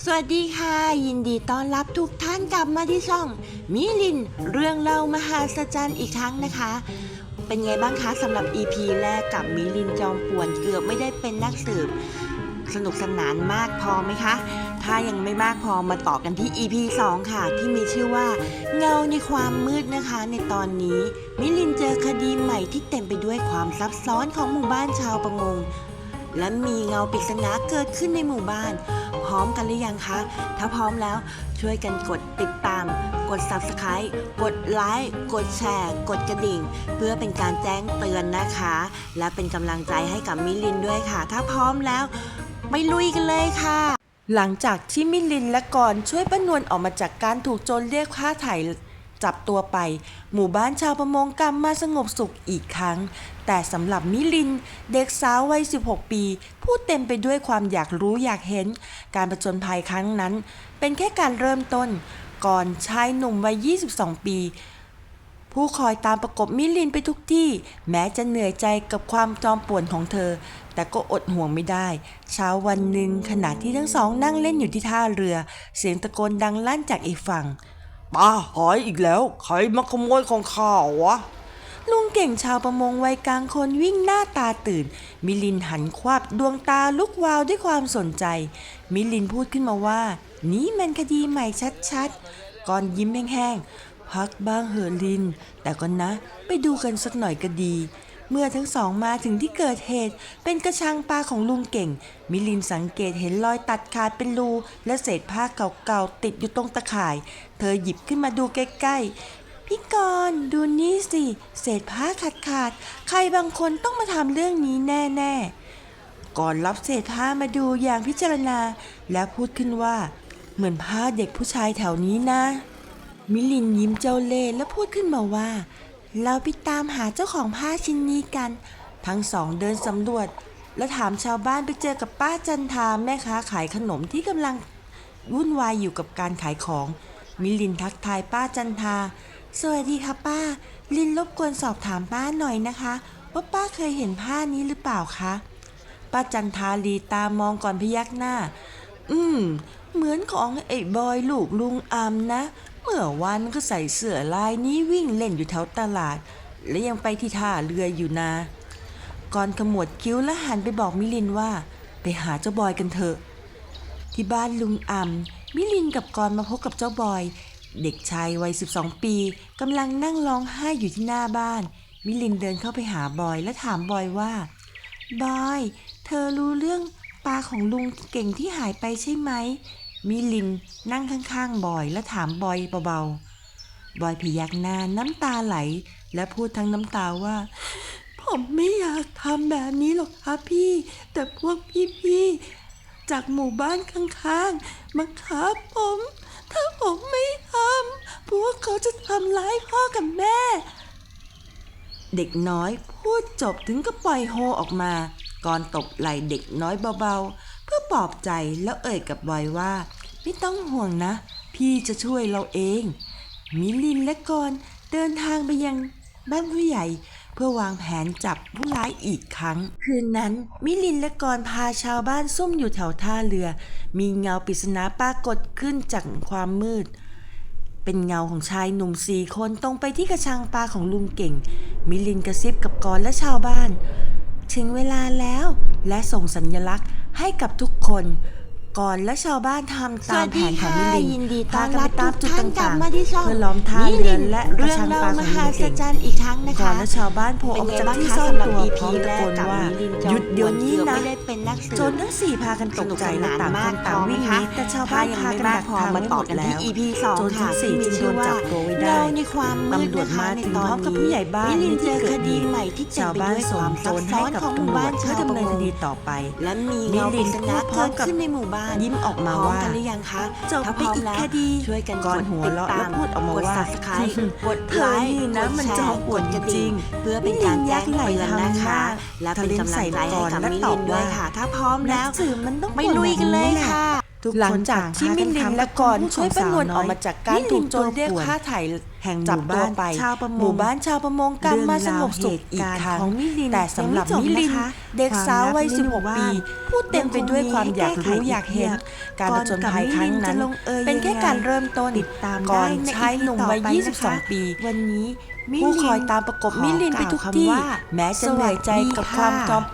สวัสดีค่ะ ยินดีต้อนรับทุกท่านกลับมาที่ช่อง มิลิน เรื่องเล่ามหาสจรรย์อีกครั้งนะคะ เป็นไงบ้างคะสำหรับ EP แรกกับมิลินจอมป่วนเกือบไม่ได้เป็นนักสืบ สนุกสนานมากพอไหมคะ ถ้ายังไม่มากพอมาต่อกันที่ EP 2 ค่ะ ที่มีชื่อว่า เงาในความมืดนะคะ ในตอนนี้ มิลินเจอคดีใหม่ที่เต็มไปด้วยความซับซ้อนของหมู่บ้านชาวประมง และมีเงาปริศนาเกิดขึ้นในหมู่บ้าน พร้อมกันหรือยังคะ ถ้าพร้อมแล้วช่วยกันกดติดตาม กด subscribe กดไลค์ กดแชร์ กดกระดิ่ง เพื่อเป็นการแจ้งเตือนนะคะ และเป็นกำลังใจให้กับมิลินด้วยค่ะ ถ้าพร้อมแล้วไปลุยกันเลยค่ะ หลังจากที่มิลินและกอนช่วยป้านวลออกมาจากการถูกโจรเรียกค่าไถ่ จับตัวไป หมู่บ้านชาวประมงกลับมาสงบสุขอีกครั้ง แต่สำหรับมิลินเด็กสาววัย 16 ปี ผู้เต็มไปด้วยความอยากรู้อยากเห็น การประจนภัยครั้งนั้น เป็นแค่การเริ่มต้น ก่อนชายหนุ่มวัย 22 ปี ผู้คอยตามประกบมิลินไปทุกที่ แม้จะเหนื่อยใจกับความจอมป่วนของเธอแต่ก็อดห่วงไม่ได้ เช้าวันหนึ่งขณะที่ทั้งสองนั่งเล่นอยู่ที่ท่าเรือ เสียงตะโกนดังลั่นจากอีกฝั่ง ป้าหายอีกแล้ว ใครมาขโมยของข้าวะ ลุงเก่งชาวประมงวัยกลางคนวิ่งหน้าตาตื่น มิลินหันควับดวงตาลุกวาวด้วยความสนใจ มิลินพูดขึ้นมาว่า นี่มันคดีใหม่ชัดๆก่อนยิ้มแห้งๆพักบ้างเหอลิน แต่ก็นะ ไปดูกันสักหน่อยก็ดี เมื่อทั้งสองมาถึงที่เกิดเหตุ เป็นกระชังปลาของลุงเก่ง มิลินสังเกตเห็นรอยตัดขาดเป็นรูและเศษผ้าเก่าๆติดอยู่ตรงตะข่าย เธอหยิบขึ้นมาดูใกล้ๆ พี่กรณ์ดูนี่สิ เศษผ้าขาดขาดๆใครบางคนต้องมาทำเรื่องนี้แน่ๆ ก่อนรับเศษผ้ามาดูอย่างพิจารณา แล้วพูดขึ้นว่า เหมือนผ้าเด็กผู้ชายแถวนี้นะ มิลินยิ้มเจ้าเล่และพูดขึ้นมาว่า เราไปตามหาเจ้าของผ้าชิ้นนี้กัน ทั้งสองเดินสำรวจ และถามชาวบ้านไปเจอกับป้าจันทาแม่ค้าขายขนมที่กำลังวุ่นวายอยู่กับการขายของ มิลินทักทายป้าจันทา สวัสดีค่ะป้า ลินรบกวนสอบถามป้าหน่อยนะคะว่าป้าเคยเห็นผ้านี้หรือเปล่าคะ ป้าจันทาลีตามองก่อนพยักหน้า อืม เหมือนของไอ้บอยลูกลุงอามนะ เมื่อวันก็ใส่เสื้อลายนี้วิ่งเล่นอยู่แถวตลาด และยังไปที่ท่าเรืออยู่นะก่อนขมวดคิ้วและหันไปบอกมิลินว่า ไปหาเจ้าบอยกันเถอะ ที่บ้านลุงอ่ำมิลินกับกรมาพบกับเจ้าบอย เด็กชายวัย 12 ปีกำลังนั่งร้องไห้อยู่ที่หน้าบ้าน มิลินเดินเข้าไปหาบอยและถามบอยว่า บอย เธอรู้เรื่องปลาของลุงเก่งที่หายไปใช่ไหม มิลินนั่งข้างๆ บอยและถามบอยเบาๆ บอยพยักหน้าน้ำตาไหล และพูดทั้งน้ำตาว่า ผมไม่อยากทำแบบนี้หรอกครับพี่ แต่พวกพี่ๆ จากหมู่บ้านข้างๆมาครับผม ถ้าผมไม่ทำพวกเขาจะทำร้ายพ่อกับแม่ เด็กน้อยพูดจบถึงก็ปล่อยโฮออกมา ก่อนตบไหล่เด็กน้อยเบาๆ ปลอบใจแล้วเอ่ยกับบอยว่า ไม่ต้องห่วงนะ พี่จะช่วยเราเอง มิลินและกรเดินทางไปยังบ้านผู้ใหญ่เพื่อวางแผนจับผู้ร้ายอีกครั้ง คืนนั้น มิลินและกรพาชาวบ้านซุ่มอยู่แถวท่าเรือ มีเงาปริศนาปรากฏขึ้นจากความมืด เป็นเงาของชายหนุ่มสี่คนตรงไปที่กระชังปลาของลุงเก่ง มิลินกระซิบกับกรและชาวบ้าน ถึงเวลาแล้ว และส่งสัญลักษณ์ให้กับทุกคน ก่อนและชาวบ้านทำตามแผนของมิลินยินดีต้พาอนกันรัไปบตามจุดทุกท่านกลัต่าบงมาที่ช่องๆเพื่อล้อมท่าเรือและกระเรื่องชังปเล่าลาของมลุหางศเก่งจรรย์อีกครั้งนะก่อคะนและชาวบ้านโผล่ออกจากที่ซ่อนตัวพร้อมตะโกนว่าหยุดเดี๋ยวนี้นะไม่ได้เป็นนักสืบโจนทั้งสี่พากันตกใจและต่างคนต่างวิ่งหนีแต่ชาวบ้านพากันดักทางไว้หมดแล้ว EP สองโจนทั้ค่ะงสี่จึงโดนจับตัวไว้ได้เงาในความมืดตำรวจนะคะมาในถึงตอพร้อมกับผู้ใหญ่บ้านมิลินเจอในที่คเกิดดีเหตุใหม่ที่เต็มชาวไปบ้านด้วยคส่งวามโจซับรซ้ให้อนกับของหมู่ตำรวบ้าจนเพื่ชาอวประดำเนินมคงดีต่อไป และมีมิเงาปลิรินศนาพูดพร้เกิอมกับดขึ้นในหมู่บ้านยิ้มออกมาพร้อมว่ากันหรือยังคะจบถ้าไปพร้อมอีกแล้วคดีช่วยกันก่อนกดหัวติดเราะตาแล้วมพูดออกมากดว่า subscribe กดเธไลอค์นี่นะกดมันแชจอมร์ปกวดดจกระริดิ่งงๆเพื่อเป็นการแจ้งเตือนนะคะและและเป็นกำลังใจให้กับมิลินด้วยค่ะ ถ้าพร้อมแล้แล้ววสื่อมันต้องไปลุยกันเลยค่ะทุกคน หลังจากที่มิลินและกรช่วยป้านวลออกมาจากการถูกโจรเรียกค่าไถ่แห่งหจับมู่ตัวบ้านไปชาวประมงหมู่บ้านชาวประมงกลับมาสงบสุขอีกครั้งของมิลินแต่สำหรับยังมิไม่จบลินนะคะเด็กสาววัยความลับในหมู่16บ้านปีพูดเต็มไปด้วยความอยากรู้อยากเห็น การผจญภัยครั้งนั้นก่อนกับมิลินจะลงเอยเป็นแค่ยังไงการเริ่มต้นติดตามก่อนได้ในชายหนุ่มวัย EP ต่อไปนะคะ22 ปี วันนี้มิผู้ลินคอยตามประกบมิลินไปทุกขอกล่าวที่คำว่าแม้จะเหนื่อยใจกับสวัสดีความค่ะจอมปลวก